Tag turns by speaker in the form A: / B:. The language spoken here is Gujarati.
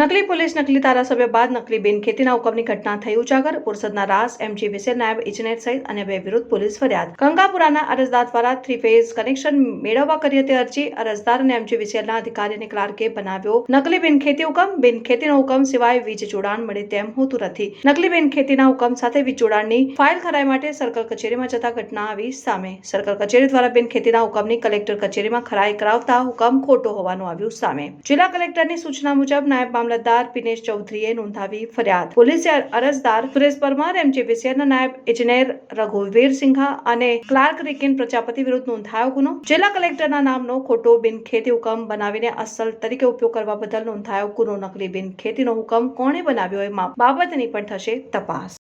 A: નકલી પોલીસ, નકલી ધારાસભ્ય બાદ નકલી બેન ખેતીના હુકમની ઘટના થઈ. ઉજાગર, પુરસદના રાસ, એમજી વિશે નાયબ ઇજનેર સહિત અન્ય બે વિરુદ્ધ પોલીસ ફરિયાદ. કંકાપુરાના અરજદાર દ્વારા થ્રી ફેઝ કનેક્શન મેળવવા કરી હતી અરજી. અરજદાર અને એમજી વિશેના અધિકારીને ક્લાર્કે બનાવ્યો. નકલી બેન ખેતી હુકમ બિન ખેતીનો હુકમ સિવાય વીજ જોડાણ મળે તેમ હોતું નથી. નકલી બેન ખેતીના હુકમ સાથે વીજ જોડાણની ફાઇલ ખરાઈ માટે સર્કલ કચેરીમાં જતા ઘટના આવી સામે. સર્કલ કચેરી દ્વારા બેન ખેતીના હુકમની કલેક્ટર કચેરીમાં ખરાઈ કરાવતા હુકમ ખોટો હોવાનું આવ્યું સામે. જિલ્લા કલેક્ટરની સૂચના મુજબ નાયબ મામલતદાર પિનેશ ચૌધરીએ નોંધાવી ફરિયાદ. પોલીસે અરજદાર સુરેશ પરમાર એમજી વિશેના નાયબ ઇજનેર રઘુવીર સિંઘા અને ક્લાર્ક રિકિન પ્રજાપતિ વિરુદ્ધ નોંધાયો ગુનો. જિલ્લા કલેક્ટરના નામનો ખોટો બિન ખેતી હુકમ બનાવીને અસલ તરીકે ઉપયોગ કરવા બદલ નોંધાયો ગુનો. નકલી બિન ખેતીનો હુકમ કોણે બનાવ્યો એ બાબતની પણ થશે તપાસ.